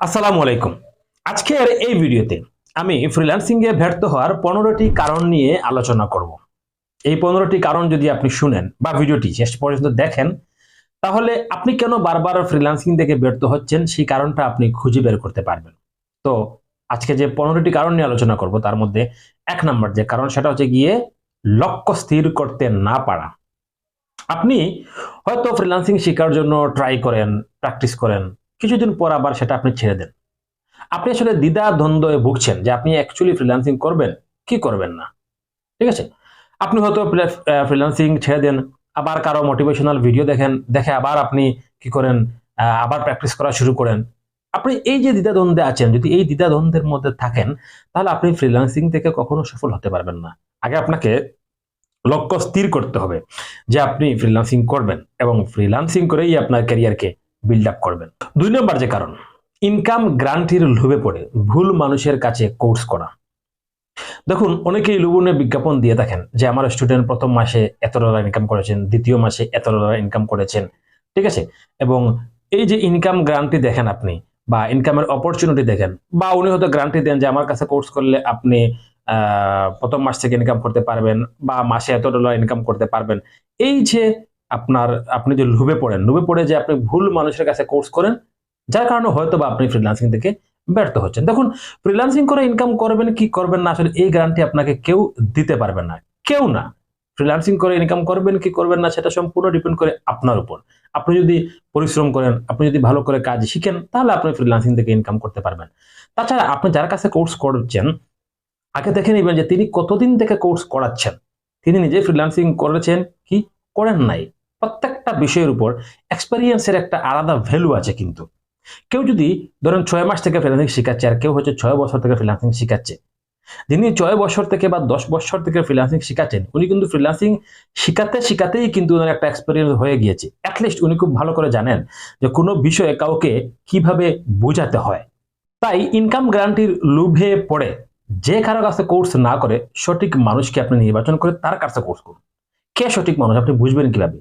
আসসালামু আলাইকুম। আজকের এই ভিডিওতে আমি ফ্রিল্যান্সিং এ ব্যর্থ হওয়ার পনেরোটি কারণ নিয়ে আলোচনা করব। এই পনেরোটি কারণ যদি আপনি শুনেন বা ভিডিওটি শেষ পর্যন্ত দেখেন, তাহলে আপনি কেন বারবার ফ্রিল্যান্সিং থেকে ব্যর্থ হচ্ছেন? সেই কারণটা আপনি খুঁজে বের করতে পারবেন। তো আজকে যে পনেরোটি কারণ নিয়ে আলোচনা করব, তার মধ্যে এক নম্বর যে কারণ, সেটা হচ্ছে গিয়ে লক্ষ্য স্থির করতে না পারা। আপনি হয়তো ফ্রিল্যান্সিং শেখার জন্য ট্রাই করেন প্র্যাকটিস করেন কিছুদিন পর আবার সেটা আপনি ছেড়ে দেন। আপনি আসলে দ্বিধা দ্বন্দ্বে ভুগছেন যে আপনি অ্যাকচুয়ালি ফ্রিল্যান্সিং করবেন, কি করবেন না? ঠিক আছে? আপনি হয়তো ফ্রিল্যান্সিং ছেড়ে দেন, আবার কারও মোটিভেশনাল ভিডিও দেখেন, দেখে আবার আপনি কি করেন আবার প্র্যাকটিস করা শুরু করেন। আপনি এই যে দ্বিধা দ্বন্দ্বে আছেন, যদি এই দ্বিধা দ্বন্দ্বের মধ্যে থাকেন, তাহলে আপনি ফ্রিল্যান্সিং থেকে কখনো সফল হতে পারবেন না। আগে আপনাকে লক্ষ্য স্থির করতে হবে যে আপনি ফ্রিল্যান্সিং করবেন এবং ফ্রিল্যান্সিং করেই আপনার ক্যারিয়ারকে বিল্ড আপ করবেন। দুই নম্বর যে কারণ ইনকাম গ্রান্টির লোভে পড়ে ভুল মানুষের কাছে কোর্স করা। দেখুন, অনেকেই লুবনে বিজ্ঞাপন দিয়ে থাকেন যে, আমার স্টুডেন্ট প্রথম মাসে এত ডলার ইনকাম করেছেন, দ্বিতীয় মাসে এত ডলার ইনকাম করেছেন। ঠিক আছে? এবং এই যে ইনকাম গ্রান্টি দেখেন আপনি, বা ইনকামের অপরচুনিটি দেখেন, বা উনি হয়তো গ্রান্টি দেন যে, আমার কাছে কোর্স করলে আপনি প্রথম মাস থেকে ইনকাম করতে পারবেন, বা মাসে এত ডলার ইনকাম করতে পারবেন। এই যে আপনার, আপনি যে লোভে পড়েন, লোভে পড়ে যে আপনি ভুল মানুষের কাছে কোর্স করেন, যার কারণে হয়তো বা আপনি ফ্রিল্যান্সিং থেকে ব্যর্থ হচ্ছেন। দেখুন ফ্রিল্যান্সিং করে ইনকাম করবেন, কি করবেন না, আসলে এই গ্যারান্টি আপনাকে কেউ দিতে পারবে না। কেউ না। ফ্রিল্যান্সিং করে ইনকাম করবেন, কি করবেন না, সেটা সম্পূর্ণ ডিপেন্ড করে আপনার উপর। আপনি যদি পরিশ্রম করেন, আপনি যদি ভালো করে কাজ শিখেন, তাহলে আপনি ফ্রিল্যান্সিং থেকে ইনকাম করতে পারবেন। তাছাড়া আপনি যার কাছে কোর্স করছেন, আগে দেখে নেবেন যে তিনি কতদিন থেকে কোর্স করাচ্ছেন। তিনি নিজে ফ্রিল্যান্সিং করেছেন কি? করেন নাই। প্রত্যেকটা বিষয়ের উপর এক্সপেরিয়েন্সের একটা আলাদা ভ্যালু আছে কিন্তু। কেউ যদি ধরেন ছয় মাস থেকে ফ্রিল্যান্সিং শিখাচ্ছে আর কেউ হচ্ছে ছয় বছর থেকে ফ্রিল্যান্সিং শিখাচ্ছে। যিনি ছয় বছর থেকে বা দশ বছর থেকে ফ্রিল্যান্সিং শিখাচ্ছেন, উনি কিন্তু ফ্রিল্যান্সিং শিখাতে শিখাতেই কিন্তু ওনার একটা এক্সপেরিয়েন্স হয়ে গিয়েছে। অ্যাটলিস্ট উনি খুব ভালো করে জানেন যে কোনো বিষয়ে কাউকে কীভাবে বোঝাতে হয়। তাই ইনকাম গ্যারান্টির লোভে পড়ে যে কারও কাছে কোর্স না করে সঠিক মানুষকে আপনি নির্বাচন করে তার কাছে কোর্স করুন। কে সঠিক মানুষ? আপনি বুঝবেন কীভাবে?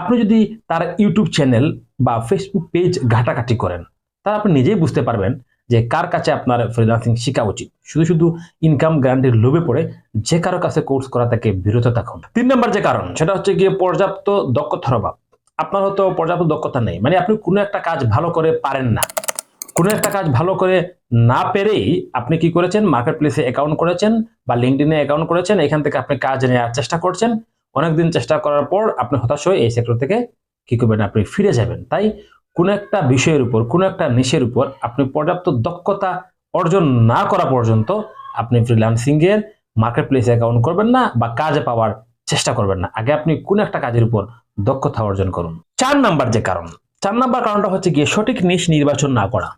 আপনি যদি তার ইউটিউব চ্যানেল বা ফেসবুক পেজ ঘাটাঘাটি করেন, তাহলে আপনি নিজেই বুঝতে পারবেন যে কার কাছে আপনার ফ্রিল্যান্সিং শেখা উচিত। শুধু শুধু ইনকাম গ্যারান্টির লোভে পড়ে যে কারও কাছে কোর্স করা থেকে বিরত থাকুন। তিন নম্বর যে কারণ, সেটা হচ্ছে গিয়ে পর্যাপ্ত দক্ষতার অভাব। আপনার হয়তো পর্যাপ্ত দক্ষতা নেই। মানে আপনি কোনো একটা কাজ ভালো করে পারেন না। কোনো একটা কাজ ভালো করে না পেরেই আপনি কি করেছেন? মার্কেট প্লেসে অ্যাকাউন্ট করেছেন বা লিঙ্কডিনে অ্যাকাউন্ট করেছেন, এখান থেকে আপনি কাজ নেওয়ার চেষ্টা করছেন। অনেকদিন চেষ্টা করার পর আপনি হতাশ হয়ে এই সেক্টর থেকে কি করবেন? আপনি ফিরে যাবেন। তাই কোনো একটা বিষয়ের উপর, কোনো একটা নিশের উপর আপনি পর্যাপ্ত দক্ষতা অর্জন না করা পর্যন্ত আপনি ফ্রিল্যান্সিং এর মার্কেট প্লেসে অ্যাকাউন্ট করবেন না বা কাজ পাওয়ার চেষ্টা করবেন না। আগে আপনি কোনো একটা কাজের উপর দক্ষতা অর্জন করুন। চার নাম্বার যে কারণ, চার নাম্বার কারণটা হচ্ছে গিয়ে সঠিক নিশ নির্বাচন না করা।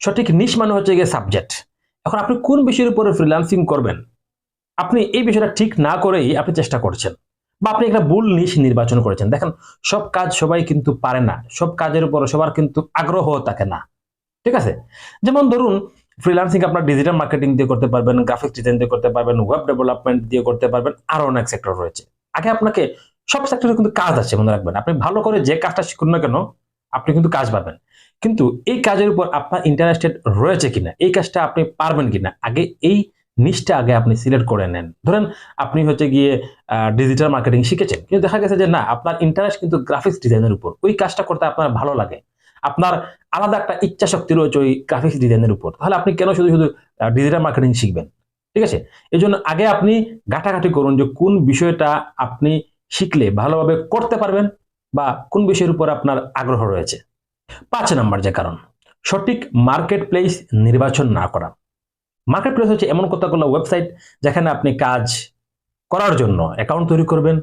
সঠিক নিশ মানে হচ্ছে গিয়ে সাবজেক্ট এখন আপনি কোন বিষয়ের উপরে ফ্রিল্যান্সিং করবেন? আপনি এই বিষয়টা ঠিক না করেই আপনি চেষ্টা করছেন। বা আপনি একটা ভুল নিশ নির্বাচন করেছেন। দেখেন, সব কাজ সবাই কিন্তু পারে না। সব কাজের উপর সবার কিন্তু আগ্রহ থাকে না। ঠিক আছে? যেমন ধরুন ফ্রিলান্সিং আপনার ডিজিটাল মার্কেটিং দিয়ে করতে পারবেন গ্রাফিক্স ডিজাইন দিয়ে করতে পারবেন ওয়েব ডেভেলপমেন্ট দিয়ে করতে পারবেন, আরও অনেক সেক্টর রয়েছে। আগে আপনাকে সব সেক্টরে কিন্তু কাজ আছে, মনে রাখবেন। আপনি ভালো করে যে কাজটা শিখুন না কেন, আপনি কিন্তু কাজ পাবেন। কিন্তু এই কাজের উপর আপনার ইন্টারেস্টেড রয়েছে কিনা, এই কাজটা আপনি পারবেন কিনা, আগে এই নিচটা আগে আপনি সিলেক্ট করে নেন। ধরেন আপনি হচ্ছে গিয়ে ডিজিটাল মার্কেটিং শিখেছেন, কিন্তু দেখা গেছে যে না, আপনার ইন্টারেস্ট কিন্তু গ্রাফিক্স ডিজাইনের উপর। ওই কাজটা করতে আপনার ভালো লাগে। আপনার আলাদা একটা ইচ্ছা শক্তি রয়েছে ওই গ্রাফিক্স ডিজাইনের উপর। তাহলে আপনি কেন শুধু শুধু ডিজিটাল মার্কেটিং শিখবেন? ঠিক আছে? এই জন্য আগে আপনি ঘাটাঘাটি করুন যে কোন বিষয়টা আপনি শিখলে ভালোভাবে করতে পারবেন বা কোন বিষয়ের উপর আপনার আগ্রহ রয়েছে। পাঁচ নাম্বার যে কারণ, সঠিক মার্কেট প্লেস নির্বাচন না করা। মার্কেট প্লেস হচ্ছে এমন কতগুলো ওয়েবসাইট যেখানে আপনি কাজ করার জন্য অ্যাকাউন্ট তৈরি করবেন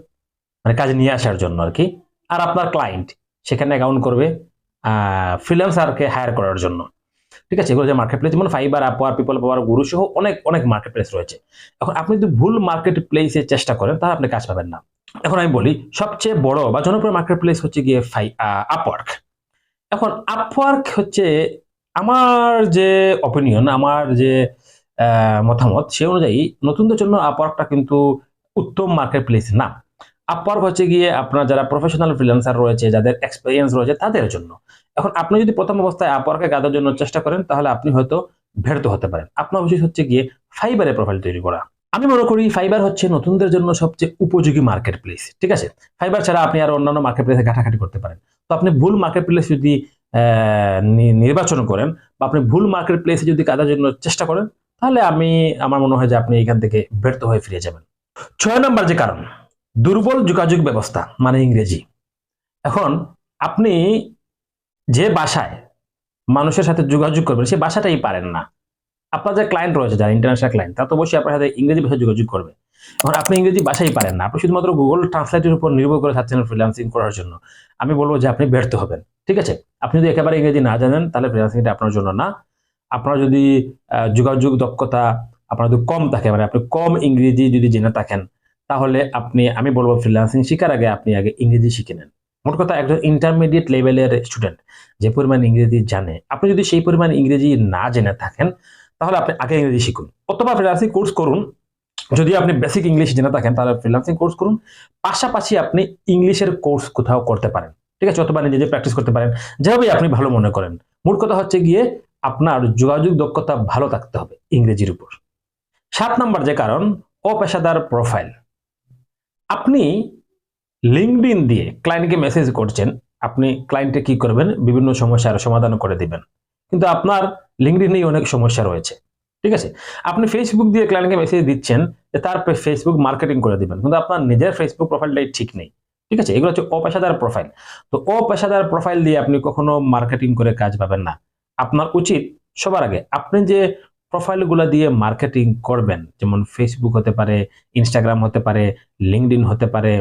মানে কাজ নিয়ে আসার জন্য আর কি আর আপনার ক্লায়েন্ট সেখানে অ্যাকাউন্ট করবে ফ্রিল্যান্সারকে হায়ার করার জন্য। ঠিক আছে? এগুলো যে মার্কেট প্লেস যেমন Fiverr Upwork PeoplePerHour Guru সহ অনেক অনেক মার্কেট প্লেস রয়েছে। এখন আপনি যদি ভুল মার্কেট প্লেসে চেষ্টা করেন, তাহলে আপনি কাজ পাবেন না। এখন আমি বলি, সবচেয়ে বড় বা জনপ্রিয় মার্কেট প্লেস হচ্ছে গিয়ে ফাই আপওয়ার্ক এখন আপওয়ার্ক হচ্ছে আমার যে অপিনিয়ন আমার যে মতামত সে অনুযায়ী নতুনদের জন্য আপওয়ার্কটা কিন্তু উত্তম মার্কেট প্লেস না। আপওয়ার্ক হচ্ছে গিয়ে আপনার যারা প্রফেশনাল ফ্রিল্যান্সার রয়েছে, যাদের এক্সপিরিয়েন্স রয়েছে তাদের জন্য। এখন আপনি যদি প্রথম অবস্থায় আপওয়ার্কে গাদার জন্য চেষ্টা করেন, তাহলে আপনি হয়তো ব্যর্থ হতে পারেন। আপনার উচিত হচ্ছে গিয়ে ফাইবারে প্রোফাইল তৈরি করা। আমি মনে করি ফাইবার হচ্ছে নতুনদের জন্য সবচেয়ে উপযোগী মার্কেট প্লেস ঠিক আছে? ফাইবার ছাড়া আপনি আর অন্যান্য মার্কেট প্লেসে ঘাটাঘাটি করতে পারেন। তো আপনি ভুল মার্কেট প্লেস যদি নির্বাচন করেন বা আপনি ভুল মার্কেট প্লেসে যদি কাজের জন্য চেষ্টা করেন তাহলে আমি, আমার মনে হয় যে আপনি এখান থেকে ব্যর্থ হয়ে ফিরে যাবেন। ছয় নম্বর যে কারণ, দুর্বল যোগাযোগ ব্যবস্থা মানে ইংরেজি। এখন আপনি যে বাসায় মানুষের সাথে যোগাযোগ করবেন সেই ভাষাটাই পারেন না। আপনার যে ক্লায়েন্ট রয়েছে, যারা ইন্টারন্যাশনাল ক্লায়েন্ট তারা তো অবশ্যই আপনার সাথে ইংরেজি ভাষায় যোগাযোগ করবে। এখন আপনি ইংরেজি ভাষাই পারেন না। আপনি শুধুমাত্র গুগল ট্রান্সলেটের উপর নির্ভর করে থাকছেন ফ্রিল্যান্সিং করার জন্য। আমি বলব যে আপনি ব্যর্থ হবেন, ঠিক আছে? আপনি যদি একেবারে ইংরেজি না জানেন, তাহলে ফ্রিল্যান্সিংটা আপনার জন্য না। আপনার যদি যোগাযোগ দক্ষতা আপনার যদি কম থাকে মানে আপনি কম ইংরেজি যদি জেনে থাকেন, তাহলে আপনি, আমি বলব ফ্রিল্যান্সিং শেখার আগে আপনি আগে ইংরেজি শিখে নেন। মোট কথা একজন ইন্টারমিডিয়েট লেভেলের স্টুডেন্ট যে পরিমাণ ইংরেজি জানে, আপনি যদি সেই পরিমাণ ইংরেজি না জেনে থাকেন, তাহলে আপনি আগে ইংরেজি শিখুন। অথবা ফ্রিলান্সিং কোর্স করুন, যদি আপনি বেসিক ইংলিশ জেনে থাকেন, তাহলে ফ্রিলান্সিং কোর্স করুন। পাশাপাশি আপনি ইংলিশের কোর্স কোথাও করতে পারেন, ঠিক আছে? অথবা নিজে প্র্যাকটিস করতে পারেন, যেভাবেই আপনি ভালো মনে করেন। মূল কথা হচ্ছে গিয়ে আপনার যোগাযোগ দক্ষতা ভালো থাকতে হবে ইংরেজির উপর। সাত নাম্বার যে কারণ, অপেশাদার প্রোফাইল। আপনি লিঙ্কডিন দিয়ে ক্লায়েন্টকে মেসেজ করছেন, আপনি ক্লায়েন্টে কি করবেন? বিভিন্ন সমস্যার সমাধান করে দিবেন। কিন্তু আপনার লিঙ্কডিনেই অনেক সমস্যা রয়েছে। ঠিক আছে? আপনি ফেসবুক দিয়ে ক্লায়েন্টকে মেসেজ দিচ্ছেন, যে তার ফেসবুক মার্কেটিং করে দিবেন। কিন্তু আপনার নিজের ফেসবুক প্রোফাইলটাই ঠিক নেই। ঠিক আছে? এগুলো হচ্ছে অপেশাদার প্রোফাইল তো অপেশাদার প্রোফাইল দিয়ে আপনি কখনো মার্কেটিং করে কাজ পাবেন না। আপনার উচিত সবার আগে, আপনি যে প্রোফাইলগুলো দিয়ে মার্কেটিং করবেন, যেমন ফেসবুক হতে পারে ইনস্টাগ্রাম হতে পারে লিঙ্কডিন হতে পারে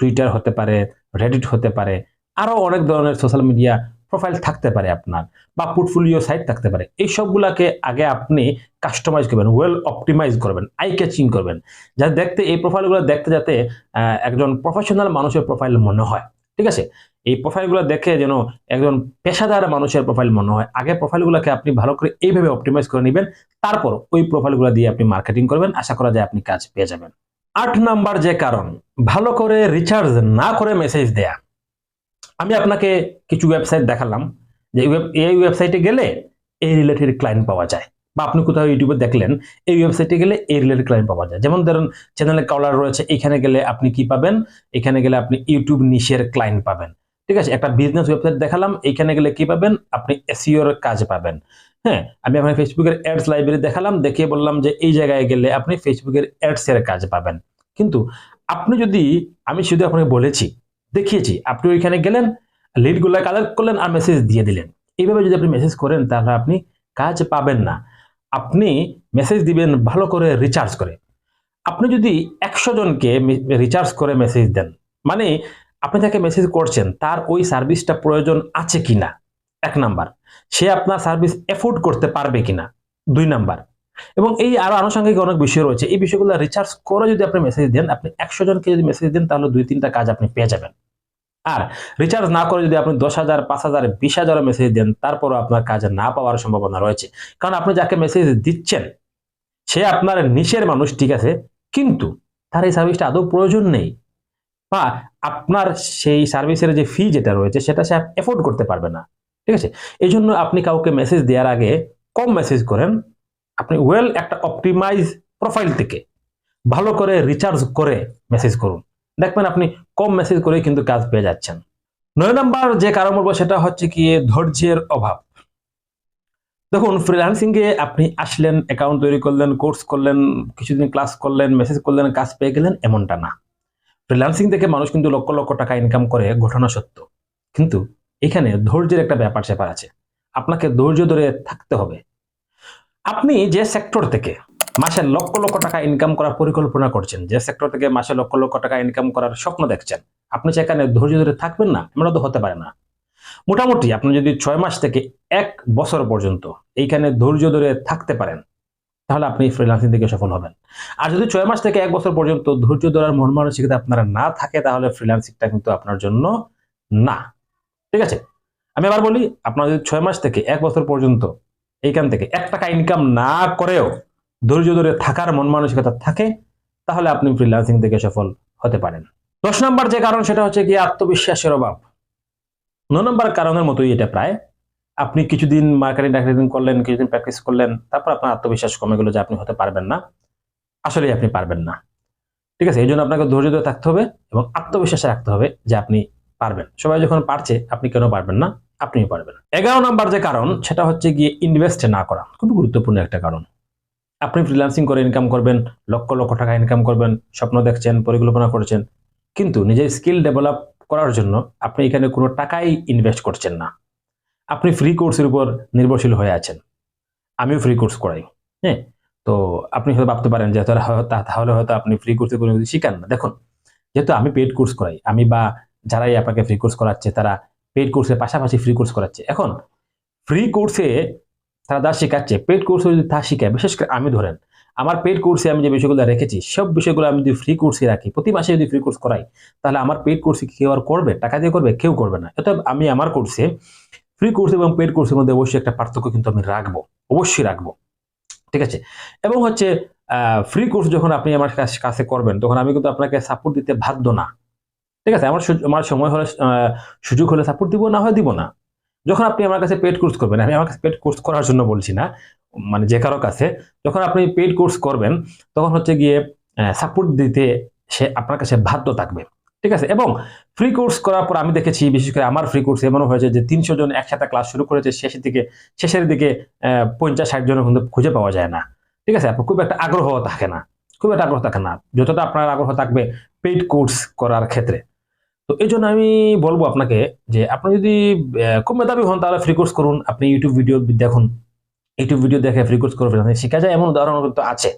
টুইটার হতে পারে রেডিট হতে পারে, আরও অনেক ধরনের সোশ্যাল মিডিয়া প্রোফাইল থাকতে পারে আপনার বা পোর্টফোলিও সাইট থাকতে পারে। এই সবগুলাকে আগে আপনি কাস্টমাইজ করবেন ওয়েল অপটিমাইজ করবেন আই ক্যাচিং করবেন, যাতে দেখতে এই প্রোফাইলগুলো দেখতে যাতে একজন প্রফেশনাল মানুষের প্রোফাইল মনে হয়। ঠিক আছে? এই প্রোফাইলগুলো দেখে যেন একজন পেশাদার মানুষের প্রোফাইল মনে হয়। আগে প্রোফাইলগুলোকে আপনি ভালো করে এইভাবে অপটিমাইজ করে নেবেন, তারপর ওই প্রোফাইলগুলো দিয়ে আপনি মার্কেটিং করবেন। আশা করা যায় আপনি কাজ পেয়ে যাবেন। আট নাম্বার যে কারণ, ভালো করে রিচার্জ না করে মেসেজ দেয়া। আমি আপনাকে কিছু ওয়েবসাইট দেখালাম, যে এই ওয়েবসাইটে গেলে এই রিলেটেড ক্লায়েন্ট পাওয়া যায়। বা আপনি কোথাও ইউটিউবে দেখলেন, এই ওয়েবসাইটে গেলে এই রিলেটেড ক্লায়েন্ট পাওয়া যায়। যেমন ধরুন চ্যানেলে কলার রয়েছে, এখানে গেলে আপনি কি পাবেন? এখানে গেলে আপনি ইউটিউব নিশের ক্লায়েন্ট পাবেন। ঠিক আছে, একটা বিজনেস ওয়েবসাইট দেখালাম এখানে গেলে কি পাবেন? আপনি এসিওর কাজ পাবেন। হ্যাঁ আমি আপনাকে ফেসবুকের অ্যাডস লাইব্রেরি দেখালাম, দেখিয়ে বললাম যে এই জায়গায় গেলে আপনি ফেসবুকের অ্যাডস এর কাজ পাবেন। কিন্তু আপনি যদি, আমি শুধু আপনাকে বলেছি, দেখিয়েছি, আপনি ওইখানে গেলেন লিডগুলো কালেক্ট করলেন, আর মেসেজ দিয়ে দিলেন। এইভাবে যদি আপনি মেসেজ করেন, তাহলে আপনি কাজ পাবেন না। আপনি মেসেজ দিবেন ভালো করে রিচার্জ করে। আপনি যদি একশো জনকে রিচার্জ করে মেসেজ দেন মানে আপনি যাকে মেসেজ করছেন, তার ওই সার্ভিসটা প্রয়োজন আছে কিনা? এক নাম্বার, সে আপনার সার্ভিস এফোর্ড করতে পারবে কিনা? দুই নাম্বার, এবং এই আরও আনুষঙ্গিক অনেক বিষয় রয়েছে। এই বিষয়গুলো রিচার্জ করে যদি আপনি মেসেজ দেন, আপনি একশো জনকে যদি মেসেজ দেন, তাহলে দুই তিনটা কাজ আপনি পেয়ে যাবেন। আর রিচার্জ না করে যদি আপনি দশ হাজার, পাঁচ হাজার, বিশ হাজার মেসেজ দেন, তারপরও আপনার কাজ না পাওয়ার সম্ভাবনা রয়েছে। কারণ আপনি যাকে মেসেজ দিচ্ছেন, সে আপনার নিশের মানুষ, ঠিক আছে? কিন্তু তার এই সার্ভিসটা আদৌ প্রয়োজন নেই। বা আপনার সেই সার্ভিসের যে ফি যেটা রয়েছে, সেটা সে এফোর্ড করতে পারবে না। ঠিক আছে? এই জন্য আপনি কাউকে মেসেজ দেওয়ার আগে কম মেসেজ করেন। আপনি ওয়েল একটা অপটিমাইজ প্রোফাইল থেকে ভালো করে রিচার্জ করে মেসেজ করুন। দেখবেন আপনি কম মেসেজ করে কিন্তু কাজ পেয়ে যাচ্ছেন। নয় নাম্বার যে কারণ বলব, সেটা হচ্ছে কি ধৈর্যের অভাব। দেখুন ফ্রিল্যান্সিং এ আপনি আসলেন অ্যাকাউন্ট তৈরি করলেন কোর্স করলেন, কিছুদিন ক্লাস করলেন মেসেজ করলেন, কাজ পেয়ে গেলেন, এমনটা না। ফ্রিল্যান্সিং থেকে মানুষ কিন্তু লক্ষ লক্ষ টাকা ইনকাম করে ঘটনা সত্য। কিন্তু এখানে ধৈর্যের একটা ব্যাপার স্যাপার আছে। আপনাকে ধৈর্য ধরে থাকতে হবে। আপনি যে সেক্টর থেকে মাসে লক্ষ লক্ষ টাকা ইনকাম করার পরিকল্পনা করছেন, যে সেক্টর থেকে মাসে লক্ষ লক্ষ টাকা ইনকাম করার স্বপ্ন দেখছেন, আপনি সেখানে ধৈর্য ধরে থাকবেন না? এমন তো হতে পারে না। মোটামুটি আপনি যদি ছয় মাস থেকে এক বছর পর্যন্ত এইখানে ধৈর্য ধরে থাকতে পারেন তাহলে আপনি ফ্রিল্যান্সিং থেকে সফল হবেন। আর যদি ছয় মাস থেকে এক বছর পর্যন্ত ধৈর্য ধরার মন মানসিকতা আপনার না থাকে, তাহলে ফ্রিল্যান্সিংটা কিন্তু আপনার জন্য না। ঠিক আছে? আমি আবার বলি, আপনার যদি ছয় মাস থেকে এক বছর পর্যন্ত এইখান থেকে এক টাকা ইনকাম না করেও ধৈর্য ধরে থাকার মন মানসিকতা থাকে, তাহলে আপনি ফ্রিল্যান্সিং থেকে সফল হতে পারেন। দশ নম্বর যে কারণ, সেটা হচ্ছে গিয়ে আত্মবিশ্বাসের অভাব। ন নম্বর কারণের মতোই এটা প্রায়। আপনি কিছুদিন মার্কেটিং টার্গেটিং করলেন, কিছুদিন প্র্যাকটিস করলেন, তারপর আপনার আত্মবিশ্বাস কমে গেলো যে আপনি হতে পারবেন না। আসলেই আপনি পারবেন না। ঠিক আছে এই জন্য আপনাকে ধৈর্য ধরে থাকতে হবে এবং আত্মবিশ্বাস রাখতে হবে যে আপনি পারবেন। সবাই যখন পারছে, আপনি কেন পারবেন না? আপনিও পারবেন। এগারো নম্বর যে কারণ, সেটা হচ্ছে গিয়ে ইনভেস্ট না করা। খুবই গুরুত্বপূর্ণ একটা কারণ। আপনি ফ্রিল্যান্সিং করে ইনকাম করবেন, লক্ষ লক্ষ টাকা ইনকাম করবেন, স্বপ্ন দেখছেন, পরিকল্পনা করছেন, কিন্তু নিজের স্কিল ডেভেলপ করার জন্য আপনি এখানে কোনো টাকাই ইনভেস্ট করছেন না। আপনি ফ্রি কোর্সের উপর নির্ভরশীল হয়ে আছেন। আমিও ফ্রি কোর্স করাই হ্যাঁ? তো আপনি হয়তো ভাবতে পারেন যে, তাহলে হয়তো আপনি ফ্রি কোর্সে কোনো কিছু শিখান না। দেখুন, যেহেতু আমি পেড কোর্স করাই, আমি বা যারাই আপনাকে ফ্রি কোর্স করাচ্ছে, তারা পেড কোর্সের পাশাপাশি ফ্রি কোর্স করাচ্ছে। এখন ফ্রি কোর্সে তারা যা শেখাচ্ছে পেড কোর্সে যদি তা শিখায়, বিশেষ করে আমি ধরেন, আমার পেড কোর্সে আমি যে বিষয়গুলো রেখেছি, সব বিষয়গুলো আমি যদি ফ্রি কোর্সে রাখি, প্রতি মাসে যদি ফ্রি কোর্স করাই, তাহলে আমার পেড কোর্সে কেউ আর করবে? টাকা দিয়ে করবে? কেউ করবে না। অতএব আমি আমার কোর্সে ফ্রি কোর্স এবং পেড কোর্সের মধ্যে অবশ্যই একটা পার্থক্য কিন্তু আমি রাখব, অবশ্যই রাখব। ঠিক আছে? এবং হচ্ছে ফ্রি কোর্স যখন আপনি আমার কাছ- করবেন, তখন আমি কিন্তু আপনাকে সাপোর্ট দিতে বাধ্য না। ঠিক আছে? আমার আমার সময় হলে সুযোগ হলে সাপোর্ট দিব না হয় দিব না। যখন আপনি আমার কাছে পেড কোর্স করবেন, আমি আমার কাছে পেড কোর্স করার জন্য বলছি না মানে যে কারও কাছে, যখন আপনি পেড কোর্স করবেন, তখন হচ্ছে গিয়ে সাপোর্ট দিতে সে আপনার কাছে বাধ্য থাকবে। ঠিক আছে? এবং ফ্রি কোর্স করার পর আমি দেখেছি, বিশেষ করে আমার ফ্রি কোর্স এমনও হয়েছে যে তিনশো জন একসাথে ক্লাস শুরু করেছে শেষের দিকে শেষের দিকে পঞ্চাশ, ষাট জনের কিন্তু খুঁজে পাওয়া যায় না। ঠিক আছে? খুব একটা আগ্রহ থাকে না। খুব একটা আগ্রহ থাকে না। যতটা আপনার আগ্রহ থাকবে পেইড কোর্স করার ক্ষেত্রে। তো এই জন্য আমি বলব আপনাকে যে আপনি যদি খুব মেধাবী হন তাহলে ফ্রি কোর্স করুন। আপনি ইউটিউব ভিডিও দেখুন। ইউটিউব ভিডিও দেখে ফ্রি কোর্স করে ফ্রিল্যান্সিং শেখা যায় এমন উদাহরণ কিন্তু আছে।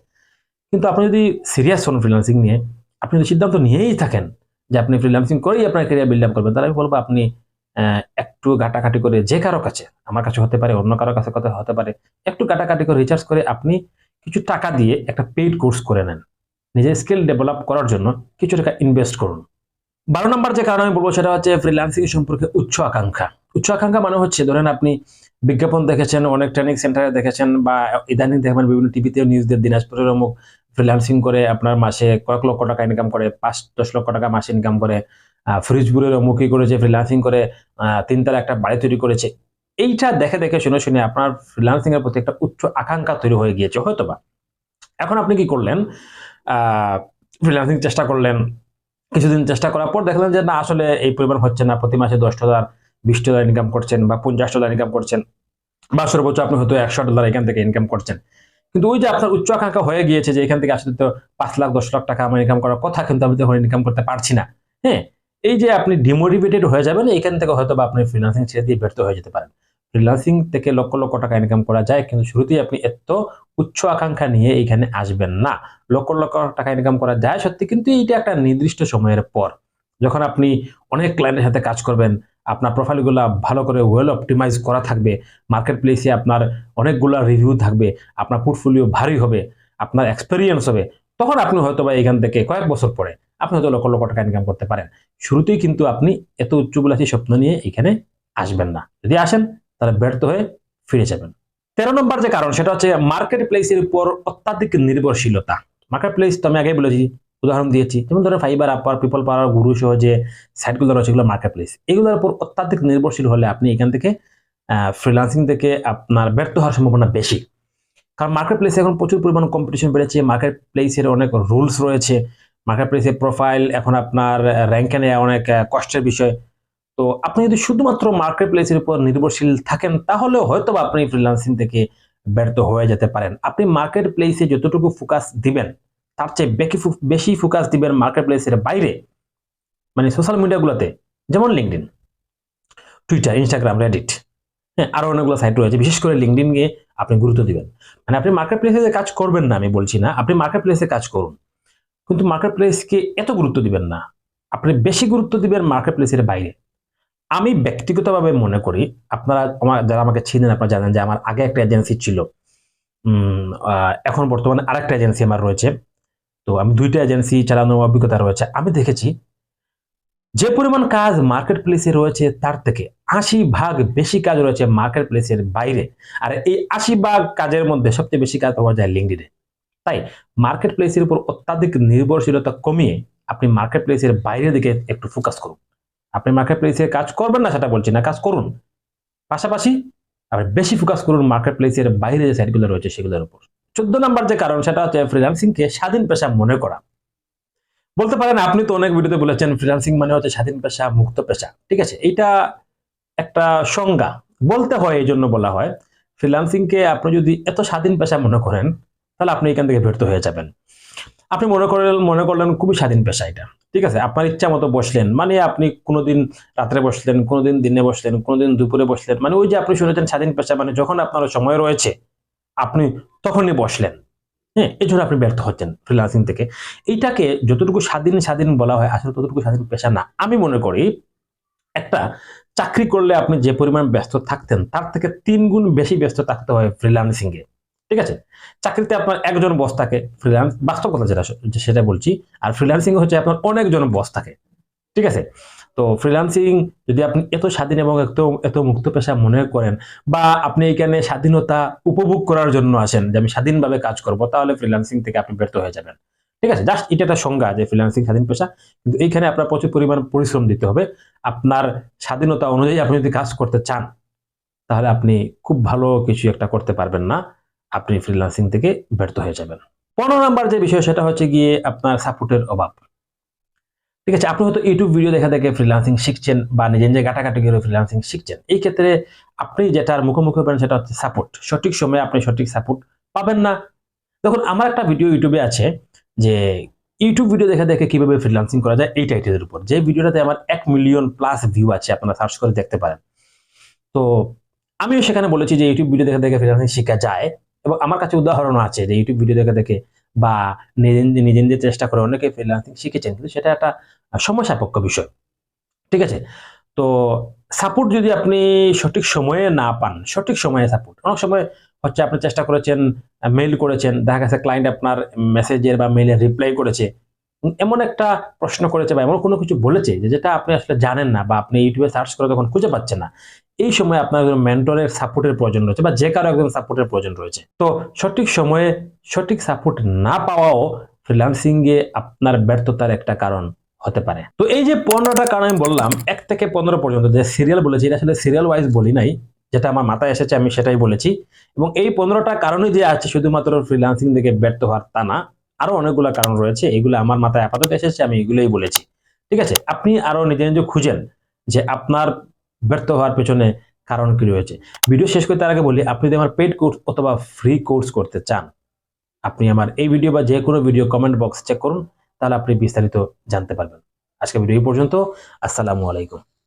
কিন্তু আপনি যদি সিরিয়াস হন ফ্রিলান্সিং নিয়ে, আপনি যদি সিদ্ধান্ত নিয়েই থাকেন যে আপনি ফ্রিল্যান্সিং করেই আপনার ক্যারিয়ার বিল্ড আপ করবেন, তাহলে আমি বলব আপনি একটু ঘাটাঘাটি করে যে কারও কাছে, আমার কাছে হতে পারে, অন্য কারও কাছে কথা হতে পারে, একটু ঘাটাঘাটি করে রিচার্জ করে আপনি কিছু টাকা দিয়ে একটা পেইড কোর্স করে নেন। নিজের স্কিল ডেভেলপ করার জন্য কিছু টাকা ইনভেস্ট করুন। বারো নম্বর যে কারণ আমি বলব সেটা হচ্ছে ফ্রিল্যান্সিং সম্পর্কে উচ্চ আকাঙ্ক্ষা। উচ্চ আকাঙ্ক্ষা মানে হচ্ছে, ধরেন আপনি বিজ্ঞাপন দেখেছেন অনেক ট্রেনিং সেন্টারে দেখেছেন বা ইদানিং দেখবেন বিভিন্ন টিভিতেও নিউজ দিয়ে দিনাজপুরের অমুক ফ্রিল্যান্সিং করে আপনার মাসে কয়েক লক্ষ টাকা ইনকাম করে পাঁচ দশ লক্ষ টাকা মাসে ইনকাম করে আহ, ফরিদপুরের অমুকই করেছে ফ্রিল্যান্সিং করে তিনতলা একটা বাড়ি তৈরি করেছে। এইটা দেখে দেখে শুনে শুনে আপনার ফ্রিল্যান্সিং এর প্রতি একটা উচ্চ আকাঙ্ক্ষা তৈরি হয়ে গিয়েছে হয়তো বা। এখন আপনি কি করলেন? ফ্রিল্যান্সিং চেষ্টা করলেন কিছুদিন চেষ্টা করার পর দেখলেন যে না আসলে এই পরিমাণ হচ্ছে না প্রতি মাসে দশ ডলার বিশ ডলার ইনকাম করছেন বা পঞ্চাশ ডলার ইনকাম করছেন বা সর্বোচ্চ আপনি হয়তো একশো ডলার এখান থেকে ইনকাম করছেন। কিন্তু ওই যে আপনার উচ্চ আকাঙ্ক্ষা হয়ে গিয়েছে যে এখান থেকে আসলে তো পাঁচ লাখ, দশ লাখ টাকা আমার ইনকাম করার কথা, কিন্তু আমি তখন ইনকাম করতে পারছি না। হ্যাঁ এই যে আপনি ডিমোটিভেটেড হয়ে যাবেন, এখান থেকে হয়তো বা আপনি ফ্রিল্যান্সিং ছেড়ে দিয়ে ব্যর্থ হয়ে যেতে পারেন। ফ্রিল্যান্সিং থেকে লক্ষ লক্ষ টাকা ইনকাম করা যায়, কিন্তু শুরুতেই আপনি এত উচ্চ আকাঙ্ক্ষা নিয়ে এখানে আসবেন না। লক্ষ লক্ষ টাকা ইনকাম করা যায় সত্যি, কিন্তু এইটা একটা নির্দিষ্ট সময়ের পর। যখন আপনি অনেক ক্লায়েন্টের সাথে কাজ করবেন, আপনার প্রোফাইলগুলো ভালো করে ওয়েল অপটিমাইজ করা থাকবে মার্কেট প্লেসে আপনার অনেকগুলো রিভিউ থাকবে, আপনার পোর্টফোলিও ভারী হবে, আপনার এক্সপেরিয়েন্স হবে, তখন আপনি হয়তো বা এখান থেকে কয়েক বছর পরে আপনি হয়তো লক্ষ লক্ষ টাকা ইনকাম করতে পারেন। শুরুতেই কিন্তু আপনি এত উচ্চবিলাসী স্বপ্ন নিয়ে এখানে আসবেন না। যদি আসেন, তাহলে ব্যর্থ হয়ে ফিরে যাবেন। তেরো নম্বর যে কারণ, সেটা হচ্ছে মার্কেট প্লেসের উপর অত্যাধিক নির্ভরশীলতা। মার্কেট প্লেস তো আমি আগেই বলেছি উদাহরণ দিয়েছি। যেমন ধরো ফাইবার আপার পিপল পাওয়ার গুরু সহ যে সাইটগুলো রয়েছে, এগুলো মার্কেট প্লেস এগুলোর উপর অত্যাধিক নির্ভরশীল হলে আপনি এখান থেকে ফ্রিলান্সিং থেকে আপনার ব্যর্থ হওয়ার সম্ভাবনা বেশি। কারণ মার্কেট প্লেসে এখন প্রচুর পরিমাণ কম্পিটিশন বেড়েছে মার্কেট প্লেসের অনেক রুলস রয়েছে মার্কেট প্লেসের প্রোফাইল এখন আপনার র্যাঙ্কে নেওয়া অনেক কষ্টের বিষয়। তো আপনি যদি শুধুমাত্র মার্কেট প্লেসের উপর নির্ভরশীল থাকেন, তাহলেও হয়তো আপনি ফ্রিল্যান্সিং থেকে ব্যর্থ হয়ে যেতে পারেন। আপনি মার্কেট প্লেসে যতটুকু ফোকাস দিবেন তার চেয়ে বেশি বেশি ফোকাস দিবেন মার্কেট প্লেসের বাইরে মানে সোশ্যাল মিডিয়াগুলোতে যেমন লিঙ্কডিন টুইটার ইনস্টাগ্রাম রেডিট হ্যাঁ আরও অনেকগুলো সাইট রয়েছে। বিশেষ করে লিঙ্কডিনকে আপনি গুরুত্ব দিবেন। মানে আপনি মার্কেট প্লেসে কাজ করবেন না, আমি বলছি না, আপনি মার্কেট প্লেসে কাজ করুন। কিন্তু মার্কেট প্লেসকে এত গুরুত্ব দিবেন না। আপনি বেশি গুরুত্ব দিবেন মার্কেট প্লেসের বাইরে। আমি ব্যক্তিগতভাবে মনে করি, আপনারা আমার যারা আমাকে চিনেন, আপনারা জানেন যে আমার আগে একটা এজেন্সি ছিল। এখন বর্তমানে আরেকটা এজেন্সি আমার রয়েছে। তো আমি দুইটা এজেন্সি চালানোর অভিজ্ঞতা রয়েছে। আমি দেখেছি, যে পরিমাণ কাজ মার্কেট প্লেসে রয়েছে, তার থেকে আশি ভাগ বেশি কাজ রয়েছে মার্কেট প্লেসের বাইরে। আর এই আশি ভাগ কাজের মধ্যে সবচেয়ে বেশি কাজ পাওয়া যায় লিঙ্কডিনে তাই মার্কেট প্লেসের উপর অত্যাধিক নির্ভরশীলতা কমিয়ে আপনি মার্কেট প্লেসের বাইরের দিকে একটু ফোকাস করুন। আপনি মার্কেট প্লেসে কাজ করবেন না সেটা বলছি না, কাজ করুন। পাশাপাশি আপনি বেশি ফোকাস করুন মার্কেট প্লেসের বাইরে যে সাইটগুলো রয়েছে সেগুলোর উপর। চোদ্দ নাম্বার যে কারণ, সেটা হচ্ছে ফ্রিল্যান্সিংকে স্বাধীন পেশা মনে করা। বলতে পারেন, আপনি তো অনেক ভিডিওতে বলেছেন ফ্রিল্যান্সিং মানে হচ্ছে স্বাধীন পেশা, মুক্ত পেশা। ঠিক আছে এটা একটা সংজ্ঞা। বলতে হয় এই জন্য বলা হয় ফ্রিল্যান্সিংকে আপনি যদি এত স্বাধীন পেশা মনে করেন, তাহলে আপনি এখান থেকে ব্যর্থ হয়ে যাবেন। আপনি মনে করলেন মনে করলেন, খুবই স্বাধীন পেশা এটা। ঠিক আছে, আপনার ইচ্ছা মতো বসলেন মানে আপনি কোনোদিন রাত্রে বসলেন, কোনোদিন দিনে বসলেন, কোনোদিন দুপুরে বসলেন মানে ওই যে আপনি শুনেছেন, স্বাধীন পেশা মানে যখন আপনার সময় রয়েছে আপনি তখনই বসলেন। হ্যাঁ এই জন্য আপনি ব্যর্থ হচ্ছেন ফ্রিল্যান্সিং থেকে। এইটাকে যতটুকু স্বাধীন স্বাধীন বলা হয়, আসলে ততটুকু স্বাধীন পেশা না। আমি মনে করি একটা চাকরি করলে আপনি যে পরিমাণ ব্যস্ত থাকতেন, তার থেকে তিন গুণ বেশি ব্যস্ত থাকতে হয় ফ্রিল্যান্সিং এ। ঠিক আছে? চাকরিতে আপনার একজন বস থাকে ফ্রিল্যান্স বাস্তব কথা যেটা, সেটা বলছি। আর ফ্রিল্যান্সিং হচ্ছে আপনার অনেকজন বস থাকে। ঠিক আছে? তো ফ্রিল্যান্সিং যদি আপনি এত স্বাধীন এবং এত এত মুক্ত পেশা মনে করেন বা আপনি এখানে স্বাধীনতা উপভোগ করার জন্য আসেন যে আমি স্বাধীনভাবে কাজ করব, তাহলে ফ্রিল্যান্সিং থেকে আপনি ব্যর্থ হয়ে যাবেন। ঠিক আছে? জাস্ট এটা একটা সংজ্ঞা যে ফ্রিল্যান্সিং স্বাধীন পেশা। কিন্তু এইখানে আপনার প্রচুর পরিমাণ পরিশ্রম দিতে হবে। আপনার স্বাধীনতা অনুযায়ী আপনি যদি কাজ করতে চান, তাহলে আপনি খুব ভালো কিছু একটা করতে পারবেন না। আপনি ফ্রিল্যান্সিং থেকে ব্যর্থ হয়ে যাবেন। পনেরো নাম্বার যে বিষয়, সেটা হচ্ছে গিয়ে আপনার সাপোর্টের অভাব। ঠিক আছে, আপনি হয়তো ইউটিউব ভিডিও দেখা দেখে ফ্রিলান্সিং শিখছেন বা নিজে নিজে ঘাটাঘাটি করে ফ্রিল্যান্সিং শিখছেন। এই ক্ষেত্রে আপনি যেটার মুখোমুখি হবেন সেটা হচ্ছে সাপোর্ট সঠিক সময়ে আপনি সঠিক সাপোর্ট পাবেন না। দেখুন, আমার একটা ভিডিও ইউটিউবে আছে যে ইউটিউব ভিডিও দেখে দেখে কীভাবে ফ্রিল্যান্সিং করা যায় এই টাইটেলের উপর। যে ভিডিওটাতে আমার এক মিলিয়ন প্লাস ভিউ আছে, আপনারা সার্চ করে দেখতে পারেন। তো আমিও সেখানে বলেছি যে ইউটিউব ভিডিও দেখে দেখে ফ্রিলান্সিং শেখা যায়। এবং আমার কাছে উদাহরণ আছে যে ইউটিউব ভিডিও দেখে দেখে বা নিজে নিজে নিজে চেষ্টা করে অনেকে ফ্রিল্যান্সিং শিখেছেন, কিন্তু সেটা একটা সময় বিষয়। ঠিক আছে? তো সাপোর্ট যদি আপনি সঠিক সময়ে না পান, সঠিক সময়ে সাপোর্ট অনেক সময় হচ্ছে আপনি চেষ্টা করেছেন মেইল করেছেন, দেখা গেছে ক্লায়েন্ট আপনার মেসেজের বা মেইলের রিপ্লাই করেছে, এমন একটা প্রশ্ন করেছে বা এমন কোনো কিছু বলেছে যেটা আপনি আসলে জানেন না বা আপনি ইউটিউবে সার্চ করে তখন খুঁজে পাচ্ছেন না। এই সময় আপনার একজন মেন্টরের সাপোর্টের প্রয়োজন রয়েছে বা যে কারও একজন সাপোর্টের প্রয়োজন রয়েছে। তো সঠিক সময়ে সঠিক সাপোর্ট না পাওয়াও ফ্রিল্যান্সিং এ আপনার ব্যর্থতার একটা কারণ হতে পারে। তো এই যে পনেরোটা কারণ আমি বললাম, এক থেকে পনেরো পর্যন্ত যে সিরিয়াল বলেছি, এটা আসলে সিরিয়াল ওয়াইজ বলি নাই, যেটা আমার মাথায় এসেছে আমি সেটাই বলেছি। এবং এই পনেরোটা কারণে যে আছে, শুধুমাত্র ফ্রিল্যান্সিং থেকে ব্যর্থ হওয়ার তা না আরও অনেকগুলো কারণ রয়েছে, এগুলো আমার মাথায় আপাতত এসেছে, আমি এগুলোই বলেছি। ঠিক আছে? আপনি আরও নিজে নিজে খুঁজেন যে আপনার ব্যর্থ হওয়ার পেছনে কারণ কি রয়েছে? ভিডিও শেষ করতে আগে বলি, আপনি যদি আমার পেড কোর্স অথবা ফ্রি কোর্স করতে চান, আপনি আমার এই ভিডিও বা যে কোনো ভিডিও কমেন্ট বক্স চেক করুন, তাহলে আপনি বিস্তারিত জানতে পারবেন। আজকে ভিডিও এই পর্যন্ত, আসসালামু আলাইকুম।